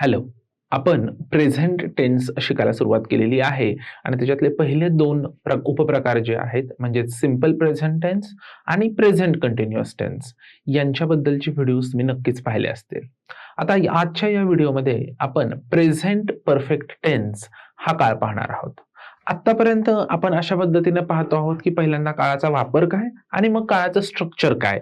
Hello आपण present tense शिकायला सुरुवात केलेली आहे. आणि त्याच्यातले पहिले दोन प्र उपप्रकार जे आहेत म्हणजे सिंपल प्रेझेंट टेन्स आणि प्रेझेंट कंटिन्युअस टेन्स यांच्याबद्दलचे व्हिडिओज तुम्ही नक्कीच पाहिले असतील. आता आजच्या या व्हिडिओमध्ये आपण प्रेझेंट परफेक्ट टेन्स हा काळ पाहणार आहोत. आतापर्यंत आपण अशा पद्धतीने पाहतो आहोत की पहिल्यांदा काळाचा वापर काय आणि मग काळाचं स्ट्रक्चर काय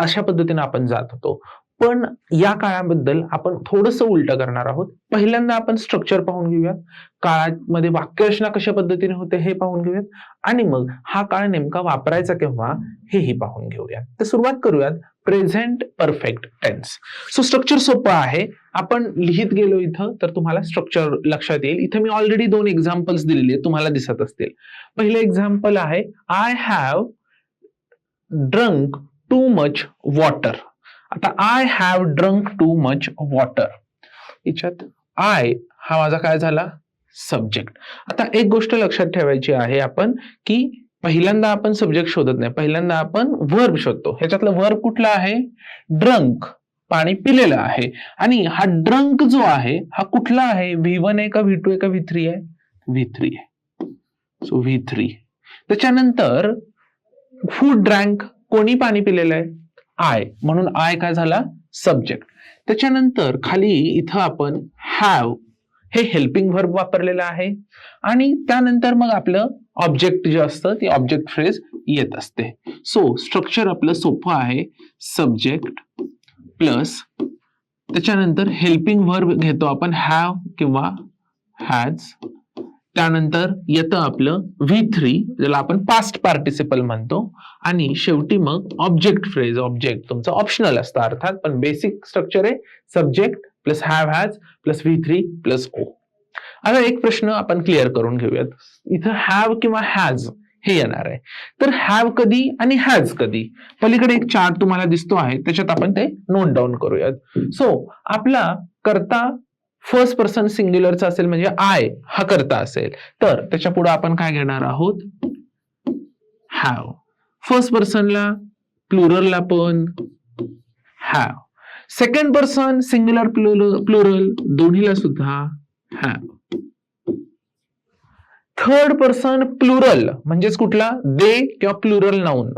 अशा पद्धतीने आपण जात होतो. पण या काळाबद्दल आपण थोडस उलट करणार आहोत. पहिल्यांदा आपण स्ट्रक्चर पाहून घेऊयात. काळामध्ये वाक्यरचना कशा पद्धतीने होते हे पाहून घेऊयात. आणि मग हा काळ नेमका वापरायचा केव्हा हेही पाहून घेऊयात. तर सुरुवात करूयात present perfect tense so structure सोपं आहे. आपण लिहित गेलो इथं तर तुम्हाला स्ट्रक्चर लक्षात येईल. इथं मी ऑलरेडी दोन एक्झाम्पल्स दिलेले आहेत तुम्हाला दिसत असतील. पहिलं एक्झाम्पल आहे I have drunk too much water आता I have drunk too much water याच्यात आय हा माझा काय झाला? सब्जेक्ट आता एक गोष्ट लक्षात ठेवायची आहे आपण की पहिल्यांदा आपण सब्जेक्ट शोधत नाही. पहिल्यांदा आपण वर्ब शोधतो. ह्याच्यातलं वर्ब कुठला आहे? ड्रंक पाणी पिलेलं आहे. आणि हा ड्रंक जो आहे हा कुठला आहे? व्ही वन आहे का व्ही टू आहे का व्ही थ्री आहे? व्ही थ्री आहे. सो व्ही थ्री त्याच्यानंतर फूड ड्रँक कोणी पाणी पिलेलं आहे? आय म्हणून आय काय झाला? सब्जेक्ट त्याच्यानंतर खाली इथं आपण हॅव हे हेल्पिंग व्हर्ब वापरलेलं आहे. आणि त्यानंतर मग आपलं ऑब्जेक्ट जे असतं ते ऑब्जेक्ट फ्रेज येत असते. सो स्ट्रक्चर आपलं सोपं आहे. सब्जेक्ट प्लस त्याच्यानंतर हेल्पिंग व्हर्ब घेतो आपण. हॅव किंवा हॅज त्यानंतर येतं आपलं व्ही थ्री ज्याला आपण पास्ट पार्टिसिपल म्हणतो. आणि शेवटी मग ऑब्जेक्ट फ्रेज ऑब्जेक्ट तुमचं ऑप्शनल असतं अर्थात पण बेसिक स्ट्रक्चर आहे subject plus have has plus V three plus O आता एक प्रश्न आपण क्लिअर करून घेऊयात. इथं हॅव किंवा हॅज हे येणार आहे. तर हॅव कधी आणि हॅज कधी? पलीकडे एक चार्ट तुम्हाला दिसतो आहे त्याच्यात आपण ते नोट डाऊन करूयात. सो आपला करता फर्स्ट पर्सन सिंग्युलरचा असेल म्हणजे आय हा करता असेल. तर त्याच्या पुढे आपण काय घेणार आहोत? हॅव फर्स्ट पर्सनला प्लुरलला पण have second person singular plural दोन्हीला सुद्धा हॅव थर्ड पर्सन प्लुरल म्हणजेच कुठला? दे किंवा plural noun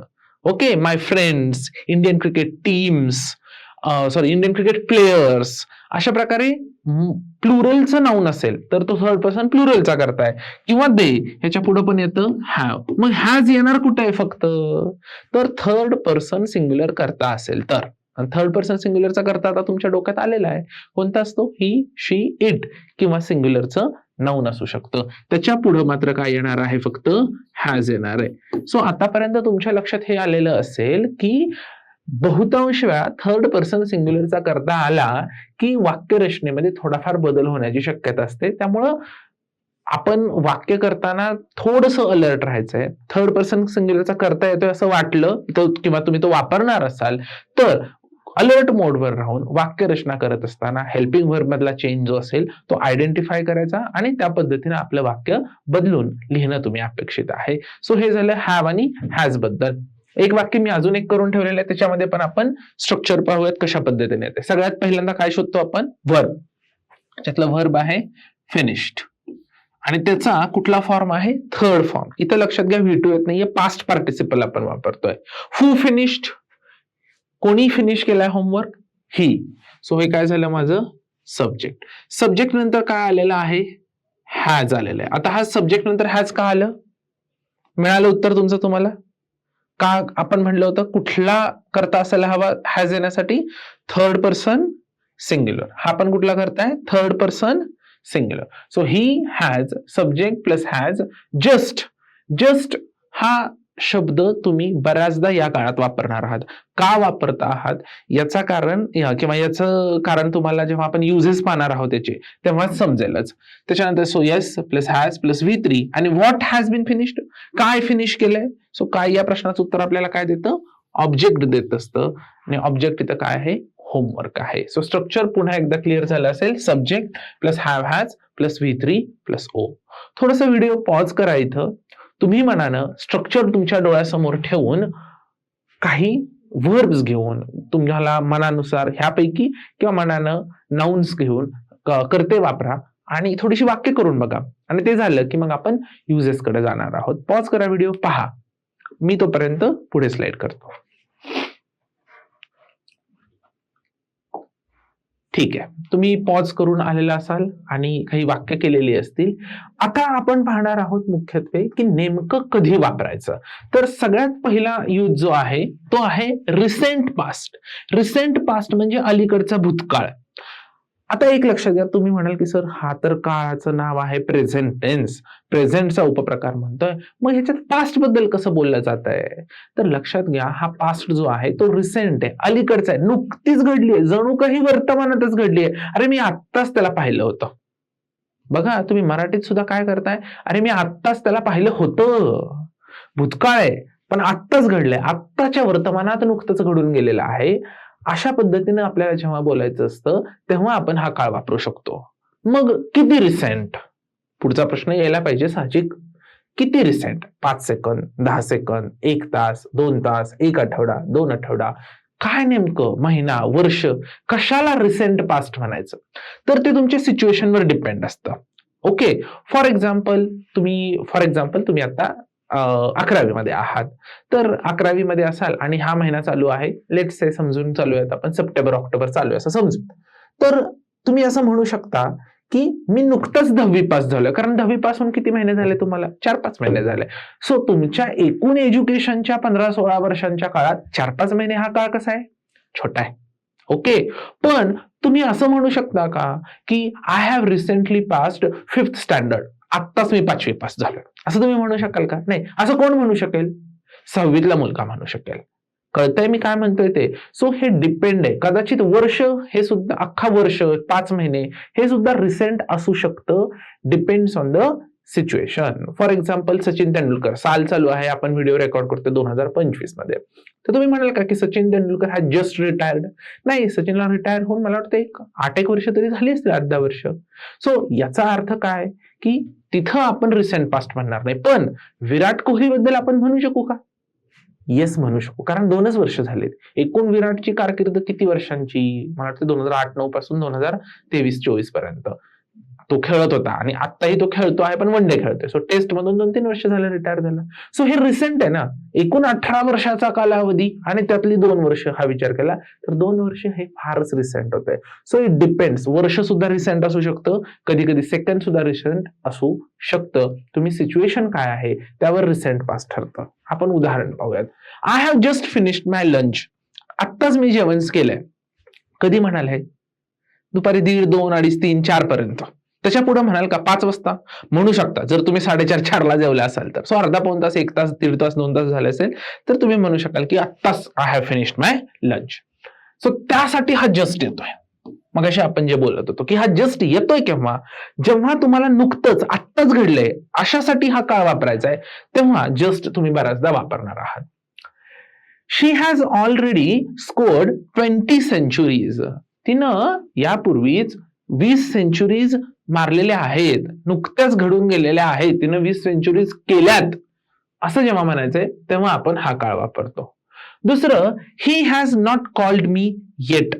okay my friends Indian cricket teams sorry Indian cricket players अशा प्रकारे प्लुरलचं नाऊन असेल तर तो थर्ड पर्सन प्लुरलचा करताय. किंवा दे ह्याच्या पुढे पण येतं हॅव मग हॅज येणार कुठे आहे फक्त? तर थर्ड पर्सन सिंग्युलर करता असेल तर. थर्ड पर्सन सिंग्युलरचा करता आता तुमच्या डोक्यात आलेला आहे. कोणता असतो? ही शी इट किंवा सिंग्युलरचं नाऊन असू शकतं. त्याच्या पुढे मात्र काय येणार आहे? फक्त हॅज येणार आहे. सो आतापर्यंत तुमच्या लक्षात हे आलेलं असेल की बहुतांश वेळा थर्ड पर्सन सिंग्युलरचा करता आला की वाक्यरचनेमध्ये थोडाफार बदल होण्याची शक्यता असते. त्यामुळं आपण वाक्य करताना थोडस अलर्ट राहायचंय. थर्ड पर्सन सिंग्युलरचा करता येतोय असं वाटलं तर किंवा तुम्ही तो वापरणार असाल तर अलर्ट मोडवर राहून वाक्यरचना करत असताना हेल्पिंग वर्ब मधला चेंज जो असेल तो आयडेंटिफाय करायचा आणि त्या पद्धतीने आपलं वाक्य बदलून लिहिणं तुम्ही अपेक्षित आहे. सो हे झालं हॅव आणि हॅजबद्दल. एक वाक्य मी अजून एक करून ठेवलेलं आहे त्याच्यामध्ये पण आपण स्ट्रक्चर पाहूयात कशा पद्धतीने येते. सगळ्यात पहिल्यांदा काय शोधतो आपण? वर्ब त्यातलं वर्ब आहे फिनिश्ड आणि त्याचा कुठला फॉर्म आहे? थर्ड फॉर्म इथं लक्षात घ्या व्हिटू येत नाहीये. पास्ट पार्टिसिपल आपण वापरतोय. हु फिनिश्ड कोणी फिनिश केलाय होमवर्क ही सो हे काय झालं माझं? सब्जेक्ट सब्जेक्ट नंतर काय आलेलं आहे? हॅज आलेलं आहे. आता हा सब्जेक्ट नंतर हॅज का आलं? मिळालं उत्तर तुमचं तुम्हाला? का आपण म्हणलं होतं कुठला करता असायला हवा हॅज येण्यासाठी? थर्ड पर्सन सिंग्युलर हा पण कुठला करताय? Third person singular so he has subject plus has just just हा शब्द तुम्ही बऱ्याचदा या काळात वापरणार आहात. का वापरता आहात? याचा कारण या- किंवा याचं कारण तुम्हाला जेव्हा आपण युजेस पाहणार आहोत त्याचे तेव्हा समजेलच. त्याच्यानंतर so yes plus has plus V three आणि व्हॉट हॅज बीन फिनिश्ड काय फिनिश केलंय? सो काय या प्रश्नाचं उत्तर आपल्याला काय देतं? ऑब्जेक्ट देत असतं. आणि ऑब्जेक्ट इथं काय आहे? होमवर्क आहे. सो स्ट्रक्चर पुन्हा एकदा क्लिअर झालं असेल. Subject plus have has plus V three plus O थोडस व्हिडिओ पॉज करा इथं. तुम्ही मनानं स्ट्रक्चर तुमच्या डोळ्यासमोर ठेवून काही वर्ब्स घेऊन तुम्हाला मनानुसार ह्यापैकी किंवा मनानं नाउन्स घेऊन करते वापरा आणि थोडीशी वाक्य करून बघा. आणि ते झालं की मग आपण युजेसकडे जाणार आहोत. पॉज करा व्हिडिओ पहा. मी तोपर्यंत पुढे स्लाइड करतो. ठीक आहे. तुम्ही पॉज करून आलेला असाल आणि काही वाक्य केलेली असतील. आता आपण पाहणार आहोत मुख्यत्वे की नेमकं कधी वापरायचं. तर सगळ्यात पहिला यूज जो आहे तो आहे रिसेंट पास्ट रिसेंट पास्ट म्हणजे अलीकडचा भूतकाळ. आता एक लक्षात घ्या तुम्ही म्हणाल की सर हा तर काळाचं नाव आहे प्रेझेंट टेन्स प्रेझेंटचा उपप्रकार म्हणतोय. मग ह्याच्यात पास्टबद्दल कसं बोललं जात आहे तर लक्षात घ्या हा पास्ट जो आहे तो रिसेंट आहे. अलीकडचा आहे. नुकतीच घडली आहे. जणू काही वर्तमानातच घडली आहे. अरे मी आत्ताच त्याला पाहिलं होतं. बघा तुम्ही मराठीत सुद्धा काय करताय? अरे मी आत्ताच त्याला पाहिलं होतं. भूतकाळ आहे. पण आत्ताच घडलंय. आत्ताच्या वर्तमानात नुकतंच घडून गेलेलं आहे. अशा पद्धतीने आपल्याला जेव्हा बोलायचं असतं तेव्हा आपण हा काळ वापरू शकतो. मग किती रिसेंट पुढचा प्रश्न यायला पाहिजे साहजिक. किती रिसेंट पाच सेकंद दहा सेकंद एक तास दोन तास एक आठवडा दोन आठवडा. काय नेमकं? महिना वर्ष? कशाला रिसेंट पास्ट म्हणायचं? तर ते तुमच्या सिच्युएशनवर डिपेंड असतं. ओके फॉर एक्झाम्पल तुम्ही फॉर एक्झाम्पल तुम्ही आता अकरावी मध्ये आहात. तर अकरावी मध्ये असाल आणि हा महिना चालू आहे लेट से समजून चालू आहेत आपण सप्टेंबर ऑक्टोबर चालू आहे असं समजू तर तुम्ही असं म्हणू शकता की मी नुकतंच दहावी पास झालोय कारण दहावी पासून किती महिने झाले तुम्हाला? चार पाच महिने झाले. सो तुमच्या एकूण एज्युकेशनच्या पंधरा सोळा वर्षांच्या काळात चार पाच महिने हा काळ कसा आहे? छोटा आहे. ओके? पण तुम्ही असं म्हणू शकता का की I have recently passed fifth standard आत्ताच मी पाचवी पास झालो असं तुम्ही म्हणू शकाल का? नाही. असं कोण म्हणू शकेल? सहावीतला मुलगा म्हणू शकेल. कळतंय मी काय म्हणतोय ते? सो हे डिपेंड आहे. कदाचित वर्ष हे सुद्धा अख्खा वर्ष पाच महिने हे सुद्धा रिसेंट असू शकतं. Depends on the situation for example Sachin Tendulkar साल चालू आहे आपण व्हिडिओ रेकॉर्ड करतो दोन हजार पंचवीसमध्ये. तर तुम्ही म्हणाल का की सचिन तेंडुलकर हा जस्ट रिटायर्ड नाही सचिनला रिटायर होऊन मला वाटतं एक आठ एक वर्ष तरी झाली असतील अर्धा वर्ष. सो याचा अर्थ काय? की तिथं आपण रिसेंट पास्ट म्हणणार नाही पण विराट कोहली बद्दल आपण म्हणू शकू का? येस म्हणू शकू. कारण दोनच वर्ष झालेत. एकूण विराटची कारकीर्द किती वर्षांची? मला वाटतं दोन हजार आठ नऊ पासून दोन हजार तेवीस चोवीसपर्यंत. तो खेळत होता आणि आत्ताही तो खेळतो आहे पण वन डे खेळतोय. सो टेस्ट मधून दोन तीन वर्ष झाले रिटायर झाला. सो हे रिसेंट आहे ना. एकूण अठरा वर्षाचा कालावधी आणि त्यातली दोन वर्ष हा विचार केला तर दोन वर्ष हे फारच रिसेंट होत आहे सो इट डिपेंड्स वर्ष सुद्धा रिसेंट असू शकतं. कधी कधी सेकंड सुद्धा रिसेंट असू शकतं. तुम्ही सिच्युएशन काय आहे त्यावर रिसेंट पास ठरतं. आपण उदाहरण पाहूयात. I have just finished my lunch आत्ताच मी जेवण केलंय. कधी म्हणाल? हे दुपारी दीड दोन अडीच तीन चार पर्यंत. त्याच्या पुढे म्हणाल का? पाच वाजता? म्हणू शकता. जर तुम्ही साडेचार चारला जेवले असाल तर. सो अर्धा पाऊन तास एक तास दीड तास दोन तास झाले असेल तर तुम्ही म्हणू शकाल की आत्ताच I have finished my lunch so त्यासाठी हा जस्ट येतोय. मग अशी आपण जे बोलत होतो की हा जस्ट येतोय केव्हा? जेव्हा तुम्हाला नुकतंच आत्ताच घडलंय अशासाठी हा काळ वापरायचा आहे तेव्हा जस्ट तुम्ही बऱ्याचदा वापरणार आहात. She has already scored twenty centuries तिनं यापूर्वीच वीस सेंचुरीज मारलेल्या आहेत. नुकत्याच घडून गेलेल्या आहेत. तिनं वीस सेंचुरीज केल्यात. असं जेव्हा म्हणायचंय तेव्हा आपण हा काळ वापरतो. दुसरं he has not called me yet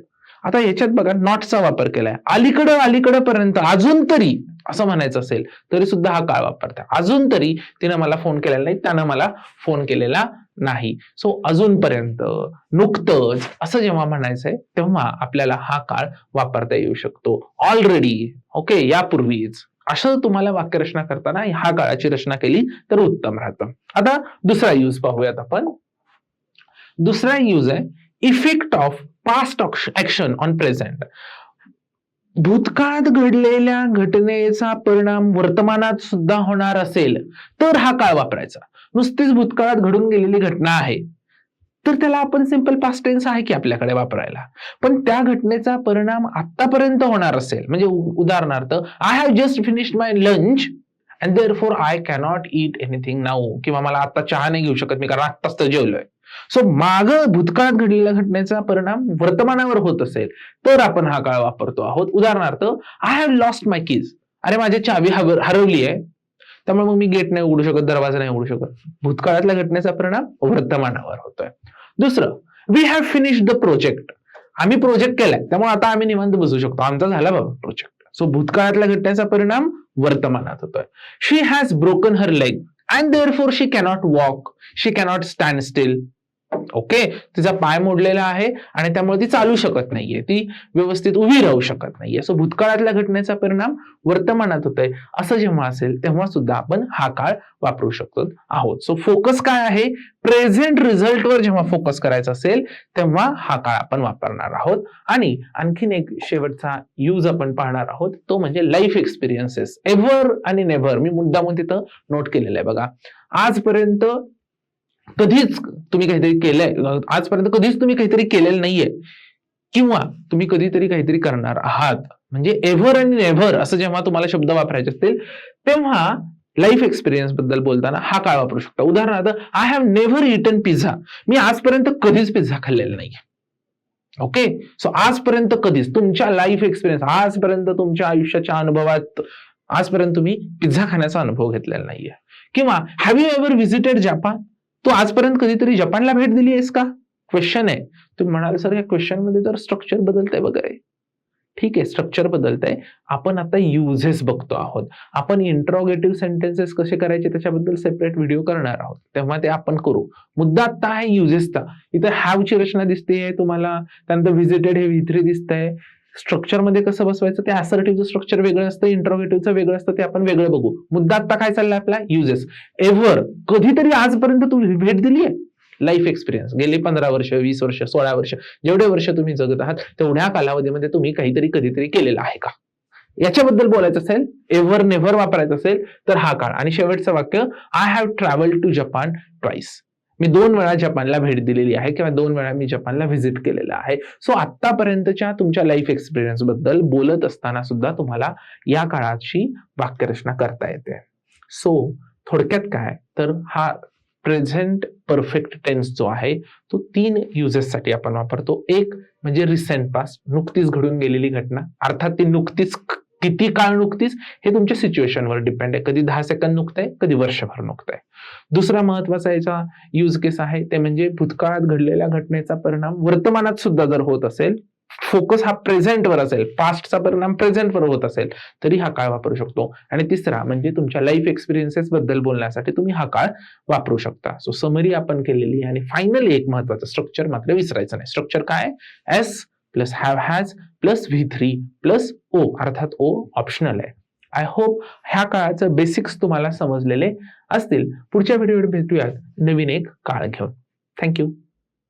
आता याच्यात बघा नॉटचा वापर केलाय. अलीकडं अलीकडं पर्यंत अजून तरी असं म्हणायचं असेल तरी सुद्धा हा काळ वापरतात. अजून तरी तिनं मला फोन केलेला नाही त्यानं मला फोन केलेला नाही. सो अजूनपर्यंत नुकतंच असं जेव्हा म्हणायचंय तेव्हा आपल्याला हा काळ वापरता येऊ शकतो. ऑलरेडी ओके यापूर्वीच. असं तुम्हाला वाक्यरचना करताना ह्या काळाची रचना केली तर उत्तम राहतं. आता दुसरा यूज पाहूयात आपण. दुसरा यूज आहे effect of past action on present भूतकाळात घडलेल्या घटनेचा परिणाम वर्तमानात सुद्धा होणार असेल तर हा काळ वापरायचा. नुसतीच भूतकाळात घडून गेलेली घटना आहे. तर त्याला आपण सिंपल पास्ट टेन्स आहे की आपल्याकडे वापरायला. पण त्या घटनेचा परिणाम आतापर्यंत होणार असेल. म्हणजे उदाहरणार्थ I have just finished my lunch and therefore I cannot eat anything now किंवा मला आता चहा नाही घेऊ शकत मी कारण आत्ताच तर जेवलोय. सो माग भूतकाळात घडलेल्या घटनेचा परिणाम वर्तमानावर होत असेल तर आपण हा काळ वापरतो आहोत. उदाहरणार्थ I have lost my keys अरे माझी चावी हरवली आहे त्यामुळे मग मी गेट नाही उघडू शकत दरवाजा नाही उघडू शकत. भूतकाळातल्या घटनेचा परिणाम वर्तमानावर होतोय. दुसरं we have finish the project आम्ही प्रोजेक्ट केलाय. त्यामुळे आता आम्ही निवांत बसू शकतो. आमचा झाला बाबा प्रोजेक्ट सो भूतकाळातल्या घटनेचा परिणाम वर्तमानात होतोय. She has broken her leg and therefore she cannot walk she cannot stand still okay? तिचा पाय मोडलेला आहे आणि त्यामुळे ती चालू शकत नाहीये. ती व्यवस्थित उभी राहू शकत नाहीये. सो भूतकाळातल्या घटनेचा परिणाम वर्तमानात होतोय. असं जेव्हा असेल तेव्हा सुद्धा आपण हा काळ वापरू शकतो आहोत. सो फोकस काय आहे? प्रेझेंट रिझल्टवर जेव्हा फोकस करायचा असेल तेव्हा हा काळ आपण वापरणार आहोत. आणि आणखीन एक शेवटचा यूज आपण पाहणार आहोत तो म्हणजे लाईफ एक्सपिरियन्सेस एव्हर आणि नेव्हर मी मुद्दामून तिथं नोट केलेलं आहे बघा. आजपर्यंत कधीच तुम्ही काहीतरी केलंय. आजपर्यंत कधीच तुम्ही काहीतरी केलेलं नाहीये. किंवा तुम्ही कधीतरी काहीतरी करणार आहात. म्हणजे एव्हर आणि नेव्हर असं जेव्हा तुम्हाला शब्द वापरायचे असतील तेव्हा लाईफ एक्सपिरियन्सबद्दल बोलताना हा काळ वापरू शकता. उदाहरणार्थ I have never eaten pizza मी आजपर्यंत कधीच पिझ्झा खाल्लेला नाही ओके सो आजपर्यंत कधीच तुमच्या लाईफ एक्सपिरियन्स आजपर्यंत तुमच्या आयुष्याच्या अनुभवात आजपर्यंत तुम्ही पिझ्झा खाण्याचा अनुभव घेतलेला नाहीये. किंवा have you ever visited Japan तू आजपर्यंत कधीतरी जपानला भेट दिली आहेस का? क्वेश्चन आहे. तुम्ही म्हणाल सर या क्वेश्चनमध्ये तर स्ट्रक्चर बदलतंय वगैरे. ठीक आहे स्ट्रक्चर बदलतंय. आपण आता युजेस बघतो आहोत. आपण इंट्रोगेटिव्ह सेंटेन्सेस कसे करायचे त्याच्याबद्दल सेपरेट व्हिडिओ करणार आहोत. तेव्हा ते आपण करू. मुद्दा आता आहे युजेसचा हॅव हॅवची रचना दिसते तुम्हाला. त्यानंतर व्हिजिटेड हे व्ही थ्री दिसतंय. स्ट्रक्चरमध्ये कसं बसवायचं? ते असर्टिव्हचं स्ट्रक्चर वेगळं असतं इंट्रोगेटिव्हचं वेगळं असतं ते आपण वेगळं बघू. मुद्दा आता काय चाललाय आपला? युजेस एव्हर कधीतरी आजपर्यंत तुम्ही भेट दिली आहे लाईफ एक्सपिरियन्स गेली पंधरा वर्ष वीस वर्ष सोळा वर्ष जेवढे वर्ष तुम्ही जगत आहात तेवढ्या कालावधीमध्ये तुम्ही काहीतरी कधीतरी केलेलं आहे का? याच्याबद्दल बोलायचं असेल एव्हर नेव्हर वापरायचं असेल तर हा काळ. आणि शेवटचं वाक्य I have travel to Japan twice मी दोन वेळा जपानला भेट दिलेली आहे किंवा दोन वेळा मी जपानला व्हिजिट केलेलं आहे. सो आतापर्यंतच्या तुमच्या लाईफ एक्सपिरियन्सबद्दल बोलत असताना सुद्धा तुम्हाला या काळाची वाक्यरचना करता येते. सो थोडक्यात काय? तर हा प्रेझेंट परफेक्ट टेन्स जो आहे तो तीन युजेससाठी आपण वापरतो. एक म्हणजे रिसेंट पास नुकतीच घडून गेलेली घटना. अर्थात ती नुकतीच किती काळ नुकतीच हे तुमच्या सिच्युएशनवर डिपेंड आहे. कधी दहा सेकंद नुकताय कधी वर्षभर नुकताय. दुसरा महत्त्वाचा याचा यूज केस आहे ते म्हणजे भूतकाळात घडलेल्या घटनेचा परिणाम वर्तमानात सुद्धा जर होत असेल फोकस हा प्रेझेंटवर असेल पास्टचा परिणाम प्रेझेंटवर होत असेल तरी हा काळ वापरू शकतो. आणि तिसरा म्हणजे तुमच्या लाईफ एक्सपिरियन्सेस बद्दल बोलण्यासाठी तुम्ही हा काळ वापरू शकता. सो समरी आपण केलेली आणि फायनली एक महत्वाचं स्ट्रक्चर मात्र विसरायचं नाही. स्ट्रक्चर काय? S plus have has plus V three plus O अर्थात ओ ऑप्शनल आहे. आय होप ह्या काळाचं बेसिक्स तुम्हाला समजलेले असतील. पुढच्या व्हिडिओ भेटूयात. नवीन एक काळ घेऊन. थँक्यू